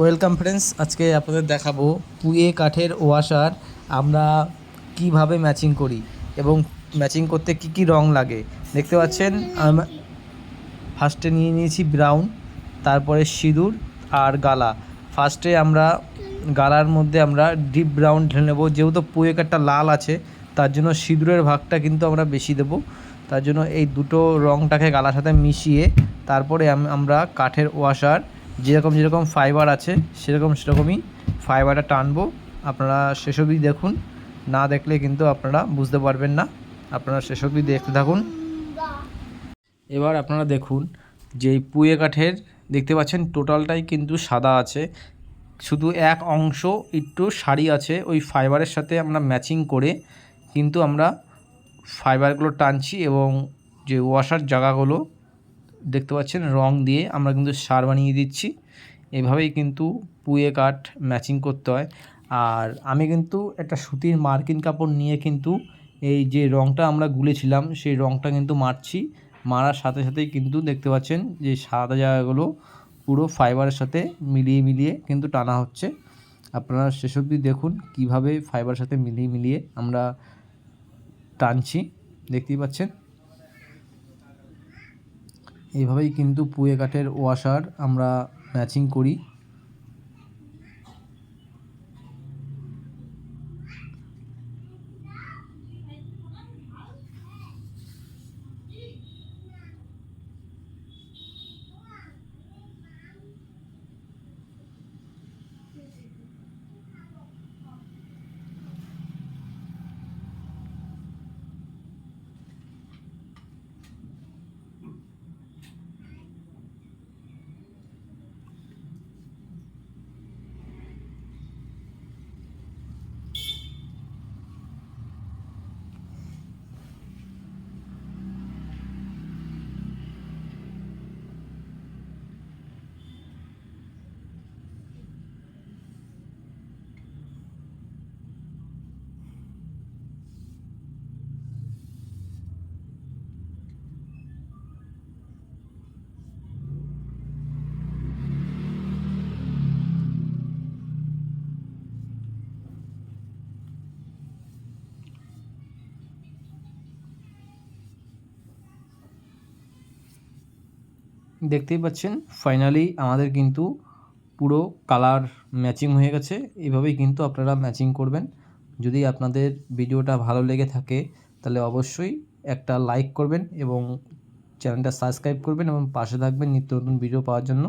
Welcome friends আজকে আপনাদের দেখাবো পুয়ে কাঠের ওয়াশার আমরা কীভাবে ম্যাচিং করি এবং ম্যাচিং করতে কি কি রং লাগে। দেখতে পাচ্ছেন ফার্স্টে নিয়ে নিয়েছি ব্রাউন তারপরে সিঁদুর আর গালা। ফার্স্টে আমরা গালার মধ্যে আমরা ডিপ ব্রাউন ঢেলে নেব। যেহেতু পুয়ে কাঠটা লাল আছে, তার জন্য সিঁদুরের ভাগটা কিন্তু আমরা বেশি দেবো। তার জন্য এই দুটো রংটাকে গালার সাথে মিশিয়ে তারপরে আমরা কাঠের ওয়াশার যেরকম যেরকম ফাইবার আছে, সেরকম সেরকমই ফাইবারটা টানবো। আপনারা শেষ অবধি দেখুন, না দেখলে কিন্তু আপনারা বুঝতে পারবেন না। আপনারা শেষ অবধি দেখতে থাকুন। এবার আপনারা দেখুন যে পুয়ে কাঠের, দেখতে পাচ্ছেন টোটালটাই কিন্তু সাদা আছে। শুধু এক অংশ একটু শাড়ি আছে, ওই ফাইবারের সাথে আমরা ম্যাচিং করে কিন্তু আমরা ফাইবারগুলো টানছি এবং যে ওয়াশার জায়গাগুলো দেখতে পাচ্ছেন, রং দিয়ে আমরা কিন্তু সার বানিয়ে দিচ্ছি। এভাবেই কিন্তু পুয়ে কাঠ ম্যাচিং করতে হয়। আর আমি কিন্তু একটা সুতির মার্কিন কাপড় নিয়ে কিন্তু এই যে রংটা আমরা গুলেছিলাম, সেই রংটা কিন্তু মারছি। মারার সাথে সাথেই কিন্তু দেখতে পাচ্ছেন যে সাদা জায়গাগুলো পুরো ফাইবারের সাথে মিলিয়ে মিলিয়ে কিন্তু টানা হচ্ছে। আপনারা শেষ অবধি দেখুন কীভাবে ফাইবারের সাথে মিলিয়ে মিলিয়ে আমরা টানছি। দেখতেই পাচ্ছেন? এইভাবেই কিন্তু পুয়ে কাঠের ওয়াশার আমরা ম্যাচিং করি। দেখতেই পাচ্ছেন ফাইনালি আমাদের কিন্তু পুরো কালার ম্যাচিং হয়ে গেছে। এভাবেই কিন্তু আপনারা ম্যাচিং করবেন। যদি আপনাদের ভিডিওটা ভালো লেগে থাকে, তাহলে অবশ্যই একটা লাইক করবেন এবং চ্যানেলটা সাবস্ক্রাইব করবেন এবং পাশে থাকবেন নিত্য নতুন ভিডিও পাওয়ার জন্য।